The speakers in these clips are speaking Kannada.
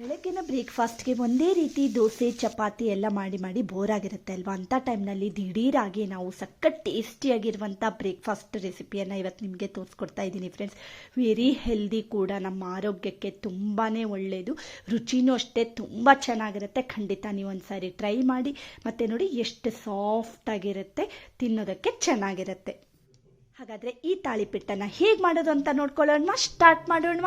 ಬೆಳಗ್ಗಿನ ಬ್ರೇಕ್ಫಾಸ್ಟ್ಗೆ ಒಂದೇ ರೀತಿ ದೋಸೆ, ಚಪಾತಿ ಎಲ್ಲ ಮಾಡಿ ಮಾಡಿ ಬೋರ್ ಆಗಿರುತ್ತೆ ಅಲ್ವಾ? ಅಂಥ ಟೈಮ್ನಲ್ಲಿ ದಿಢೀರಾಗಿ ನಾವು ಸಖತ್ ಟೇಸ್ಟಿಯಾಗಿರುವಂಥ ಬ್ರೇಕ್ಫಾಸ್ಟ್ ರೆಸಿಪಿಯನ್ನು ಇವತ್ತು ನಿಮಗೆ ತೋರಿಸ್ಕೊಡ್ತಾ ಇದ್ದೀನಿ ಫ್ರೆಂಡ್ಸ್. ವೆರಿ ಹೆಲ್ದಿ ಕೂಡ, ನಮ್ಮ ಆರೋಗ್ಯಕ್ಕೆ ತುಂಬಾ ಒಳ್ಳೆಯದು ರುಚಿನೂ ಅಷ್ಟೇ ತುಂಬ ಚೆನ್ನಾಗಿರುತ್ತೆ. ಖಂಡಿತ ನೀವು ಒಂದು ಸಾರಿ ಟ್ರೈ ಮಾಡಿ. ಮತ್ತು ನೋಡಿ, ಎಷ್ಟು ಸಾಫ್ಟಾಗಿರುತ್ತೆ. ತಿನ್ನೋದಕ್ಕೆ ಚೆನ್ನಾಗಿರುತ್ತೆ. ಹಾಗಾದರೆ ಈ ತಾಳಿಪಿಟ್ಟನ್ನು ಹೇಗೆ ಮಾಡೋದು ಅಂತ ನೋಡ್ಕೊಳ್ಳೋಣ ಸ್ಟಾರ್ಟ್ ಮಾಡೋಣ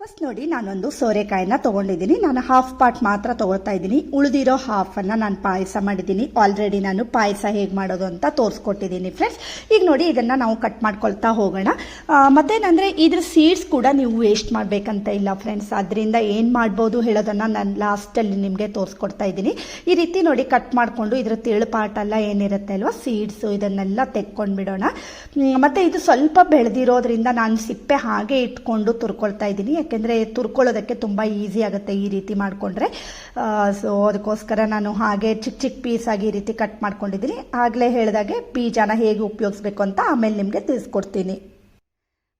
ಫಸ್ಟ್ ನೋಡಿ ನಾನೊಂದು ಸೋರೆಕಾಯಿನ ತೊಗೊಂಡಿದ್ದೀನಿ. ನಾನು ಹಾಫ್ ಪಾರ್ಟ್ ಮಾತ್ರ ತೊಗೊಳ್ತಾ ಇದ್ದೀನಿ. ಉಳಿದಿರೋ ಹಾಫನ್ನು ನಾನು ಪಾಯಸ ಮಾಡಿದ್ದೀನಿ. ಆಲ್ರೆಡಿ ನಾನು ಪಾಯಸ ಹೇಗೆ ಮಾಡೋದು ಅಂತ ತೋರಿಸ್ಕೊಟ್ಟಿದ್ದೀನಿ ಫ್ರೆಂಡ್ಸ್ ಈಗ ನೋಡಿ ಇದನ್ನು ನಾವು ಕಟ್ ಮಾಡ್ಕೊಳ್ತಾ ಹೋಗೋಣ. ಮತ್ತೇನಂದರೆ ಇದ್ರ ಸೀಡ್ಸ್ ಕೂಡ ನೀವು ವೇಸ್ಟ್ ಮಾಡಬೇಕಂತ ಇಲ್ಲ ಫ್ರೆಂಡ್ಸ್ ಅದರಿಂದ ಏನು ಮಾಡ್ಬೋದು ಹೇಳೋದನ್ನು ನಾನು ಲಾಸ್ಟಲ್ಲಿ ನಿಮಗೆ ತೋರಿಸ್ಕೊಡ್ತಾ ಇದ್ದೀನಿ. ಈ ರೀತಿ ನೋಡಿ ಕಟ್ ಮಾಡಿಕೊಂಡು ಇದರ ತಿಳು ಎಲ್ಲ ಏನಿರುತ್ತೆ ಅಲ್ವಾ? ಸೀಡ್ಸು ಇದನ್ನೆಲ್ಲ ತೆಕ್ಕೊಂಡು ಬಿಡೋಣ. ಮತ್ತೆ ಇದು ಸ್ವಲ್ಪ ಬೆಳೆದಿರೋದ್ರಿಂದ ನಾನು ಸಿಪ್ಪೆ ಹಾಗೆ ಇಟ್ಕೊಂಡು ತುರ್ಕೊಳ್ತಾ ಇದ್ದೀನಿ. ಯಾಕೆಂದರೆ ತುರ್ಕೊಳ್ಳೋದಕ್ಕೆ ತುಂಬ ಈಸಿ ಆಗುತ್ತೆ ಈ ರೀತಿ ಮಾಡಿಕೊಂಡ್ರೆ. ಸೊ ಅದಕ್ಕೋಸ್ಕರ ನಾನು ಹಾಗೆ ಚಿಕ್ಕ ಚಿಕ್ಕ ಪೀಸ್ ಆಗಿ ಈ ರೀತಿ ಕಟ್ ಮಾಡ್ಕೊಂಡಿದ್ದೀನಿ. ಆಗಲೇ ಹೇಳಿದಾಗೆ ಬೀಜನ ಹೇಗೆ ಉಪಯೋಗಿಸ್ಬೇಕು ಅಂತ ಆಮೇಲೆ ನಿಮಗೆ ತಿಳಿಸ್ಕೊಡ್ತೀನಿ.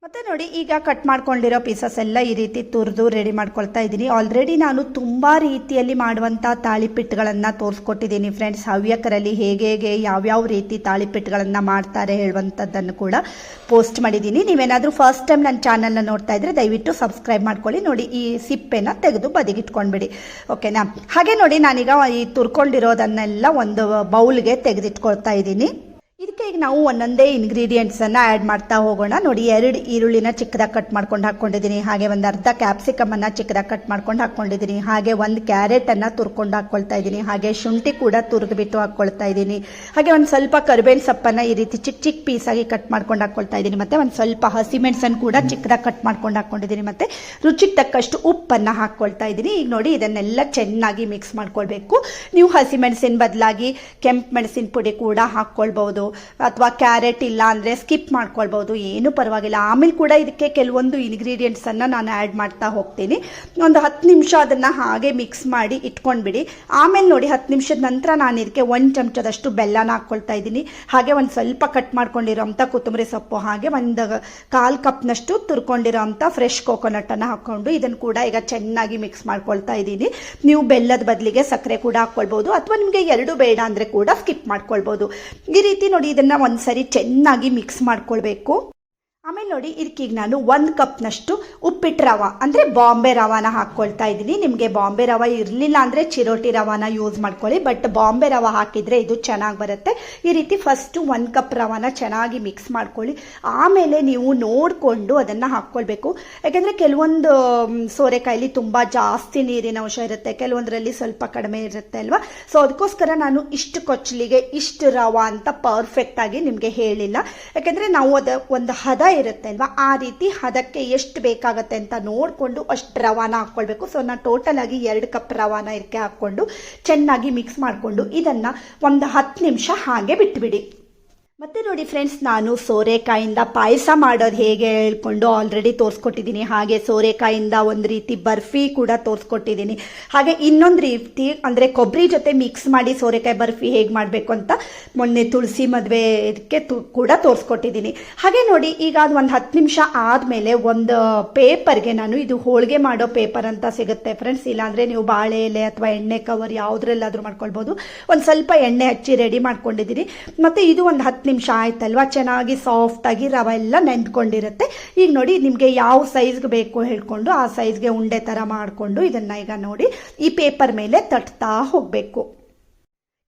ಮತ್ತೆ ನೋಡಿ, ಈಗ ಕಟ್ ಮಾಡ್ಕೊಂಡಿರೋ ಪೀಸಸ್ ಎಲ್ಲ ಈ ರೀತಿ ತುರಿದು ರೆಡಿ ಮಾಡ್ಕೊಳ್ತಾ ಇದ್ದೀನಿ. ಆಲ್ರೆಡಿ ನಾನು ತುಂಬ ರೀತಿಯಲ್ಲಿ ಮಾಡುವಂಥ ತಾಳಿಪಿಟ್ಟುಗಳನ್ನು ತೋರಿಸ್ಕೊಟ್ಟಿದ್ದೀನಿ ಫ್ರೆಂಡ್ಸ್ ಹವ್ಯಕರಲ್ಲಿ ಹೇಗೆ ಹೇಗೆ ಯಾವ್ಯಾವ ರೀತಿ ತಾಳಿಪಿಟ್ಟುಗಳನ್ನು ಮಾಡ್ತಾರೆ ಹೇಳುವಂಥದ್ದನ್ನು ಕೂಡ ಪೋಸ್ಟ್ ಮಾಡಿದ್ದೀನಿ. ನೀವೇನಾದರೂ ಫಸ್ಟ್ ಟೈಮ್ ನನ್ನ ಚಾನಲ್ನ ನೋಡ್ತಾ ಇದ್ದರೆ ದಯವಿಟ್ಟು ಸಬ್ಸ್ಕ್ರೈಬ್ ಮಾಡ್ಕೊಳ್ಳಿ. ನೋಡಿ, ಈ ಸಿಪ್ಪೆನ ತೆಗೆದು ಬದಿಗಿಟ್ಕೊಂಡ್ಬಿಡಿ. ಓಕೆನಾ ಹಾಗೆ ನೋಡಿ, ನಾನೀಗ ಈ ತುರ್ಕೊಂಡಿರೋದನ್ನೆಲ್ಲ ಒಂದು ಬೌಲ್ಗೆ ತೆಗೆದಿಟ್ಕೊಳ್ತಾ ಇದ್ದೀನಿ. ಇದಕ್ಕೆ ಈಗ ನಾವು ಒಂದೊಂದೇ ಇಂಗ್ರೀಡಿಯೆಂಟ್ಸನ್ನು ಆ್ಯಡ್ ಮಾಡ್ತಾ ಹೋಗೋಣ. ನೋಡಿ, ಎರಡು ಈರುಳ್ಳಿನ ಚಿಕ್ಕದಾಗಿ ಕಟ್ ಮಾಡ್ಕೊಂಡು ಹಾಕ್ಕೊಂಡಿದ್ದೀನಿ. ಹಾಗೆ ಒಂದು ಅರ್ಧ ಕ್ಯಾಪ್ಸಿಕಮನ್ನು ಚಿಕ್ಕದಾಗಿ ಕಟ್ ಮಾಡ್ಕೊಂಡು ಹಾಕ್ಕೊಂಡಿದ್ದೀನಿ. ಹಾಗೆ ಒಂದು ಕ್ಯಾರೆಟನ್ನು ತುರ್ಕೊಂಡು ಹಾಕ್ಕೊಳ್ತಾ ಇದ್ದೀನಿ. ಹಾಗೆ ಶುಂಠಿ ಕೂಡ ತುರಿದ್ಬಿಟ್ಟು ಹಾಕ್ಕೊಳ್ತಾ ಇದ್ದೀನಿ. ಹಾಗೆ ಒಂದು ಸ್ವಲ್ಪ ಕರಿಬೇವಿನ ಸೊಪ್ಪನ್ನು ಈ ರೀತಿ ಚಿಕ್ಕ ಚಿಕ್ಕ ಪೀಸಾಗಿ ಕಟ್ ಮಾಡ್ಕೊಂಡು ಹಾಕ್ಕೊಳ್ತಾ ಇದ್ದೀನಿ. ಮತ್ತು ಒಂದು ಸ್ವಲ್ಪ ಹಸಿಮೆಣಸನ್ನು ಕೂಡ ಚಿಕ್ಕದಾಗಿ ಕಟ್ ಮಾಡ್ಕೊಂಡು ಹಾಕ್ಕೊಂಡಿದ್ದೀನಿ ಮತ್ತು ರುಚಿಗೆ ತಕ್ಕಷ್ಟು ಉಪ್ಪನ್ನು ಹಾಕ್ಕೊಳ್ತಾ ಇದ್ದೀನಿ. ಈಗ ನೋಡಿ, ಇದನ್ನೆಲ್ಲ ಚೆನ್ನಾಗಿ ಮಿಕ್ಸ್ ಮಾಡ್ಕೊಳ್ಬೇಕು. ನೀವು ಹಸಿಮೆಣಸಿನ ಬದಲಾಗಿ ಕೆಂಪು ಮೆಣಸಿನ ಪುಡಿ ಕೂಡ ಹಾಕ್ಕೊಳ್ಬೋದು ಅಥವಾ ಕ್ಯಾರೆಟ್ ಇಲ್ಲ ಅಂದರೆ ಸ್ಕಿಪ್ ಮಾಡ್ಕೊಳ್ಬೋದು ಏನೂ ಪರವಾಗಿಲ್ಲ. ಆಮೇಲೆ ಕೂಡ ಇದಕ್ಕೆ ಕೆಲವೊಂದು ಇಂಗ್ರೀಡಿಯೆಂಟ್ಸನ್ನು ನಾನು ಆ್ಯಡ್ ಮಾಡ್ತಾ ಹೋಗ್ತೀನಿ. ಒಂದು ಹತ್ತು ನಿಮಿಷ ಅದನ್ನು ಹಾಗೆ ಮಿಕ್ಸ್ ಮಾಡಿ ಇಟ್ಕೊಂಡ್ಬಿಡಿ. ಆಮೇಲೆ ನೋಡಿ ಹತ್ತು ನಿಮಿಷದ ನಂತರ ನಾನು ಇದಕ್ಕೆ ಒಂದು ಚಮಚದಷ್ಟು ಬೆಲ್ಲನ ಹಾಕ್ಕೊಳ್ತಾ ಇದ್ದೀನಿ. ಹಾಗೆ ಒಂದು ಸ್ವಲ್ಪ ಕಟ್ ಮಾಡ್ಕೊಂಡಿರೋಂಥ ಕೊತ್ತಂಬರಿ ಸೊಪ್ಪು, ಹಾಗೆ ಒಂದು ಕಾಲು ಕಪ್ನಷ್ಟು ತುರ್ಕೊಂಡಿರೋಂಥ ಫ್ರೆಶ್ ಕೋಕೋನಟನ್ನು ಹಾಕ್ಕೊಂಡು ಇದನ್ನು ಕೂಡ ಈಗ ಚೆನ್ನಾಗಿ ಮಿಕ್ಸ್ ಮಾಡ್ಕೊಳ್ತಾ ಇದ್ದೀನಿ. ನೀವು ಬೆಲ್ಲದ ಬದಲಿಗೆ ಸಕ್ಕರೆ ಕೂಡ ಹಾಕ್ಕೊಳ್ಬೋದು ಅಥವಾ ನಿಮಗೆ ಎರಡು ಬೇಡ ಅಂದರೆ ಕೂಡ ಸ್ಕಿಪ್ ಮಾಡ್ಕೊಳ್ಬೋದು ಈ ರೀತಿ ನೋಡಿ ಇದನ್ನು ಒಂದ್ಸರಿ ಚೆನ್ನಾಗಿ ಮಿಕ್ಸ್ ಮಾಡ್ಕೊಳ್ಬೇಕು. ಆಮೇಲೆ ನೋಡಿ ಇದಕ್ಕೀಗ ನಾನು ಒಂದು ಕಪ್ನಷ್ಟು ಉಪ್ಪಿಟ್ಟು ರವ, ಅಂದರೆ ಬಾಂಬೆ ರವಾನ ಹಾಕ್ಕೊಳ್ತಾ ಇದ್ದೀನಿ. ನಿಮಗೆ ಬಾಂಬೆ ರವ ಇರಲಿಲ್ಲ ಅಂದರೆ ಚಿರೋಟಿ ರವಾನ ಯೂಸ್ ಮಾಡ್ಕೊಳ್ಳಿ ಬಟ್ ಬಾಂಬೆ ರವ ಹಾಕಿದರೆ ಇದು ಚೆನ್ನಾಗಿ ಬರುತ್ತೆ. ಈ ರೀತಿ ಫಸ್ಟು ಒಂದು ಕಪ್ ರವಾನ ಚೆನ್ನಾಗಿ ಮಿಕ್ಸ್ ಮಾಡ್ಕೊಳ್ಳಿ. ಆಮೇಲೆ ನೀವು ನೋಡಿಕೊಂಡು ಅದನ್ನು ಹಾಕ್ಕೊಳ್ಬೇಕು ಯಾಕೆಂದರೆ ಕೆಲವೊಂದು ಸೋರೆಕಾಯಲ್ಲಿ ತುಂಬ ಜಾಸ್ತಿ ನೀರಿನ ಅಂಶ ಇರುತ್ತೆ, ಕೆಲವೊಂದರಲ್ಲಿ ಸ್ವಲ್ಪ ಕಡಿಮೆ ಇರುತ್ತೆ ಅಲ್ವಾ? ಸೊ ಅದಕ್ಕೋಸ್ಕರ ನಾನು ಇಷ್ಟು ಕೊಚ್ಚಲಿಗೆ ಇಷ್ಟು ರವ ಅಂತ ಪರ್ಫೆಕ್ಟಾಗಿ ನಿಮಗೆ ಹೇಳಿಲ್ಲ. ಯಾಕೆಂದರೆ ನಾವು ಅದ, ಒಂದು ಹದ ಇರುತ್ತೆ ಅಲ್ವಾ ಆ ರೀತಿ ಅದಕ್ಕೆ ಎಷ್ಟು ಬೇಕಾಗತ್ತೆ ಅಂತ ನೋಡಿಕೊಂಡು ಅಷ್ಟು ರವಾನ ಹಾಕ್ಕೊಳ್ಬೇಕು. ಸೊ ನಾನು ಟೋಟಲ್ ಆಗಿ ಎರಡು ಕಪ್ ರವಾನ ಇದಕ್ಕೆ ಹಾಕ್ಕೊಂಡು ಚೆನ್ನಾಗಿ ಮಿಕ್ಸ್ ಮಾಡಿಕೊಂಡು ಇದನ್ನು ಒಂದು ಹತ್ತು ನಿಮಿಷ ಹಾಗೆ ಬಿಟ್ಬಿಡಿ. ಮತ್ತೆ ನೋಡಿ ಫ್ರೆಂಡ್ಸ್ ನಾನು ಸೋರೆಕಾಯಿಂದ ಪಾಯಸ ಮಾಡೋದು ಹೇಗೆ ಹೇಳ್ಕೊಂಡು ಆಲ್ರೆಡಿ ತೋರಿಸ್ಕೊಟ್ಟಿದ್ದೀನಿ. ಹಾಗೆ ಸೋರೆಕಾಯಿಂದ ಒಂದು ರೀತಿ ಬರ್ಫಿ ಕೂಡ ತೋರಿಸ್ಕೊಟ್ಟಿದ್ದೀನಿ. ಹಾಗೆ ಇನ್ನೊಂದು ರೀತಿ ಅಂದರೆ ಕೊಬ್ಬರಿ ಜೊತೆ ಮಿಕ್ಸ್ ಮಾಡಿ ಸೋರೆಕಾಯಿ ಬರ್ಫಿ ಹೇಗೆ ಮಾಡಬೇಕು ಅಂತ ಮೊನ್ನೆ ತುಳಸಿ ಮದುವೆಗೆ ತು ಕೂಡ ತೋರಿಸ್ಕೊಟ್ಟಿದ್ದೀನಿ. ಹಾಗೆ ನೋಡಿ ಈಗ ಅದು ಒಂದು ಹತ್ತು ನಿಮಿಷ ಆದಮೇಲೆ ಒಂದು ಪೇಪರ್ಗೆ ನಾನು ಇದು ಹೋಳಿಗೆ ಮಾಡೋ ಪೇಪರ್ ಅಂತ ಸಿಗುತ್ತೆ ಫ್ರೆಂಡ್ಸ್ ಇಲ್ಲಾಂದರೆ ನೀವು ಬಾಳೆ ಎಲೆ ಅಥವಾ ಎಣ್ಣೆ ಕವರ್ ಯಾವುದ್ರಲ್ಲಾದರೂ ಮಾಡ್ಕೊಳ್ಬೋದು. ಒಂದು ಸ್ವಲ್ಪ ಎಣ್ಣೆ ಹಚ್ಚಿ ರೆಡಿ ಮಾಡ್ಕೊಂಡಿದ್ದೀನಿ. ಮತ್ತು ಇದು ಒಂದು ಹತ್ತು ನಿಮಿಷ ಆಯ್ತಲ್ವಾ? ಚೆನ್ನಾಗಿ ಸಾಫ್ಟಾಗಿ ರವೆ ಎಲ್ಲ ನೆಂದ್ಕೊಂಡಿರುತ್ತೆ ಈಗ ನೋಡಿ, ನಿಮಗೆ ಯಾವ ಸೈಜ್ಗೆ ಬೇಕು ಹೇಳ್ಕೊಂಡು ಆ ಸೈಜ್ಗೆ ಉಂಡೆ ಥರ ಮಾಡಿಕೊಂಡು ಇದನ್ನು ಈಗ ನೋಡಿ, ಈ ಪೇಪರ್ ಮೇಲೆ ತಟ್ತಾ ಹೋಗಬೇಕು.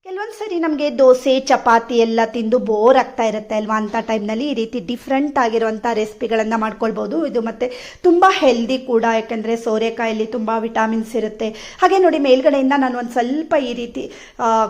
ಕೆಲವೊಂದು ಸರಿ ನಮಗೆ ದೋಸೆ, ಚಪಾತಿ ಎಲ್ಲ ತಿಂದು ಬೋರ್ ಆಗ್ತಾ ಇರುತ್ತೆ ಅಲ್ವಾ? ಅಂಥ ಟೈಮ್ನಲ್ಲಿ ಈ ರೀತಿ ಡಿಫ್ರೆಂಟ್ ಆಗಿರುವಂಥ ರೆಸಿಪಿಗಳನ್ನು ಮಾಡ್ಕೊಳ್ಬೋದು. ಇದು ಮತ್ತು ತುಂಬ ಹೆಲ್ದಿ ಕೂಡ. ಯಾಕೆಂದರೆ ಸೋರೆಕಾಯಲ್ಲಿ ತುಂಬ ವಿಟಾಮಿನ್ಸ್ ಇರುತ್ತೆ. ಹಾಗೆ ನೋಡಿ, ಮೇಲ್ಗಡೆಯಿಂದ ನಾನು ಒಂದು ಸ್ವಲ್ಪ ಈ ರೀತಿ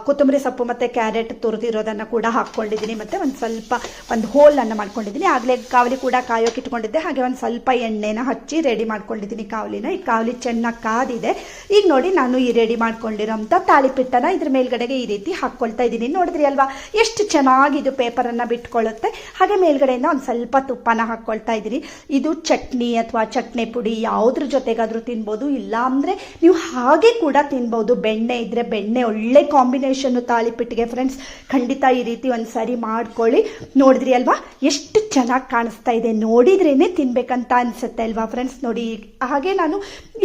ಕೊತ್ತಂಬರಿ ಸೊಪ್ಪು ಮತ್ತು ಕ್ಯಾರೆಟ್ ತುರಿದಿರೋದನ್ನು ಕೂಡ ಹಾಕ್ಕೊಂಡಿದ್ದೀನಿ. ಮತ್ತು ಒಂದು ಸ್ವಲ್ಪ ಒಂದು ಹೋಲನ್ನು ಮಾಡ್ಕೊಂಡಿದ್ದೀನಿ. ಆಗಲೇ ಕಾವಲಿ ಕೂಡ ಕಾಯೋಕೆ ಇಟ್ಕೊಂಡಿದ್ದೆ. ಹಾಗೆ ಒಂದು ಸ್ವಲ್ಪ ಎಣ್ಣೆನ ಹಚ್ಚಿ ರೆಡಿ ಮಾಡ್ಕೊಂಡಿದ್ದೀನಿ ಕಾವಲಿನ. ಈ ಕಾವಲಿ ಚೆನ್ನಾಗಿ ಕಾದಿದೆ. ಈಗ ನೋಡಿ, ನಾನು ಈ ರೆಡಿ ಮಾಡ್ಕೊಂಡಿರೋಂಥ ತಾಳಿಪಿಟ್ಟನ ಇದ್ರ ಮೇಲ್ಗಡೆಗೆ ಈ ರೀತಿ ರೀತಿ ಹಾಕ್ಕೊಳ್ತಾ ಇದ್ದೀನಿ. ನೋಡಿದ್ರಿ ಅಲ್ವಾ? ಎಷ್ಟು ಚೆನ್ನಾಗಿ ಇದು ಪೇಪರನ್ನು ಬಿಟ್ಕೊಳ್ಳುತ್ತೆ ಹಾಗೆ ಮೇಲ್ಗಡೆಯಿಂದ ಒಂದು ಸ್ವಲ್ಪ ತುಪ್ಪನ ಹಾಕ್ಕೊಳ್ತಾ ಇದ್ದೀನಿ. ಇದು ಚಟ್ನಿ ಅಥವಾ ಚಟ್ನಿ ಪುಡಿ ಯಾವುದ್ರ ಜೊತೆಗಾದರೂ ತಿನ್ಬೋದು. ಇಲ್ಲ ಅಂದರೆ ನೀವು ಹಾಗೆ ಕೂಡ ತಿನ್ಬೋದು. ಬೆಣ್ಣೆ ಇದ್ದರೆ ಬೆಣ್ಣೆ ಒಳ್ಳೆ ಕಾಂಬಿನೇಷನ್ನು ತಾಳಿಪಿಟ್ಟಿಗೆ ಫ್ರೆಂಡ್ಸ್ ಖಂಡಿತ ಈ ರೀತಿ ಒಂದು ಸಾರಿ ಮಾಡ್ಕೊಳ್ಳಿ. ನೋಡಿದ್ರಿ ಅಲ್ವಾ? ಎಷ್ಟು ಚೆನ್ನಾಗಿ ಕಾಣಿಸ್ತಾ ಇದೆ. ನೋಡಿದ್ರೇ ತಿನ್ಬೇಕಂತ ಅನ್ಸುತ್ತೆ ಅಲ್ವಾ ಫ್ರೆಂಡ್ಸ್ ನೋಡಿ, ಹಾಗೆ ನಾನು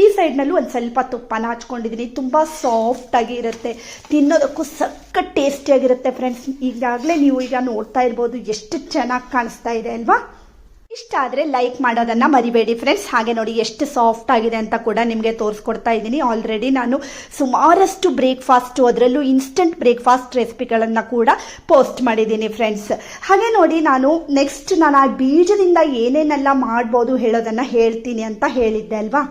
ಈ ಸೈಡ್ನಲ್ಲೂ ಒಂದು ಸ್ವಲ್ಪ ತುಪ್ಪನ ಹಚ್ಕೊಂಡಿದ್ದೀನಿ. ತುಂಬ ಸಾಫ್ಟಾಗಿ ಇರುತ್ತೆ. ತಿನ್ನೋದಕ್ಕೂ ಸಖತ್ ಟೇಸ್ಟಿಯಾಗಿರುತ್ತೆ ಫ್ರೆಂಡ್ಸ್ ಈಗಾಗಲೇ ನೀವು ಈಗ ನೋಡ್ತಾ ಇರ್ಬೋದು ಎಷ್ಟು ಚೆನ್ನಾಗಿ ಕಾಣಿಸ್ತಾ ಇದೆ ಅಲ್ವಾ? ಇಷ್ಟ ಆದರೆ ಲೈಕ್ ಮಾಡೋದನ್ನು ಮರಿಬೇಡಿ ಫ್ರೆಂಡ್ಸ್ ಹಾಗೆ ನೋಡಿ ಎಷ್ಟು ಸಾಫ್ಟ್ ಆಗಿದೆ ಅಂತ ಕೂಡ ನಿಮಗೆ ತೋರಿಸ್ಕೊಡ್ತಾ ಇದ್ದೀನಿ. ಆಲ್ರೆಡಿ ನಾನು ಸುಮಾರಷ್ಟು ಬ್ರೇಕ್ಫಾಸ್ಟು ಅದರಲ್ಲೂ ಇನ್ಸ್ಟಂಟ್ ಬ್ರೇಕ್ಫಾಸ್ಟ್ ರೆಸಿಪಿಗಳನ್ನು ಕೂಡ ಪೋಸ್ಟ್ ಮಾಡಿದ್ದೀನಿ ಫ್ರೆಂಡ್ಸ್ ಹಾಗೆ ನೋಡಿ ನಾನು ನೆಕ್ಸ್ಟ್ ನಾನು ಆ ಬೀಜದಿಂದ ಏನೇನೆಲ್ಲ ಮಾಡ್ಬೋದು ಹೇಳೋದನ್ನು ಹೇಳ್ತೀನಿ ಅಂತ ಹೇಳಿದ್ದೆ ಅಲ್ವಾ?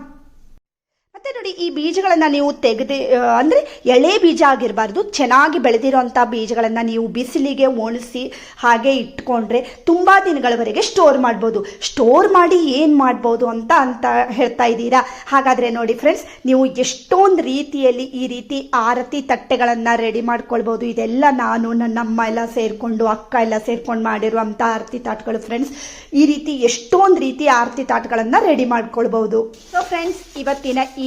ಮತ್ತೆ ನೋಡಿ, ಈ ಬೀಜಗಳನ್ನು ನೀವು ತೆಗೆದು ಅಂದರೆ ಎಳೆ ಬೀಜ ಆಗಿರಬಾರ್ದು, ಚೆನ್ನಾಗಿ ಬೆಳೆದಿರೋಂಥ ಬೀಜಗಳನ್ನು ನೀವು ಬಿಸಿಲಿಗೆ ಒಣಸಿ ಹಾಗೆ ಇಟ್ಕೊಂಡ್ರೆ ತುಂಬ ದಿನಗಳವರೆಗೆ ಸ್ಟೋರ್ ಮಾಡ್ಬೋದು. ಸ್ಟೋರ್ ಮಾಡಿ ಏನು ಮಾಡ್ಬೋದು ಅಂತ ಅಂತ ಹೇಳ್ತಾ ಇದ್ದೀರಾ? ಹಾಗಾದರೆ ನೋಡಿ ಫ್ರೆಂಡ್ಸ್ ನೀವು ಎಷ್ಟೊಂದು ರೀತಿಯಲ್ಲಿ ಈ ರೀತಿ ಆರತಿ ತಟ್ಟೆಗಳನ್ನು ರೆಡಿ ಮಾಡ್ಕೊಳ್ಬೋದು. ಇದೆಲ್ಲ ನಾನು, ನನ್ನ ಅಮ್ಮ ಎಲ್ಲ ಸೇರಿಕೊಂಡು, ಅಕ್ಕ ಎಲ್ಲ ಸೇರ್ಕೊಂಡು ಮಾಡಿರುವಂಥ ಆರತಿ ತಾಟ್ಗಳು ಫ್ರೆಂಡ್ಸ್ ಈ ರೀತಿ ಎಷ್ಟೊಂದು ರೀತಿ ಆರತಿ ತಾಟ್ಗಳನ್ನು ರೆಡಿ ಮಾಡ್ಕೊಳ್ಬೋದು. ಸೊ ಫ್ರೆಂಡ್ಸ್ ಇವತ್ತಿನ ಈ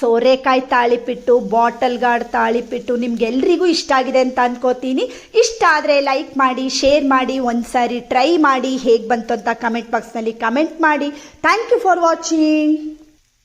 ಸೋರೆಕಾಯಿ ತಾಳಿಪಿಟ್ಟು, ಬಾಟಲ್ ಗಾರ್ಡ್ ತಾಳಿಪಿಟ್ಟು ನಿಮ್ಗೆಲ್ರಿಗೂ ಇಷ್ಟ ಆಗಿದೆ ಅಂತ ಅನ್ಕೋತೀನಿ. ಇಷ್ಟ ಆದರೆ ಲೈಕ್ ಮಾಡಿ, ಶೇರ್ ಮಾಡಿ, ಒಂದ್ಸಾರಿ ಟ್ರೈ ಮಾಡಿ ಹೇಗೆ ಬಂತು ಅಂತ ಕಮೆಂಟ್ ಬಾಕ್ಸ್ನಲ್ಲಿ ಕಮೆಂಟ್ ಮಾಡಿ. Thank you for watching.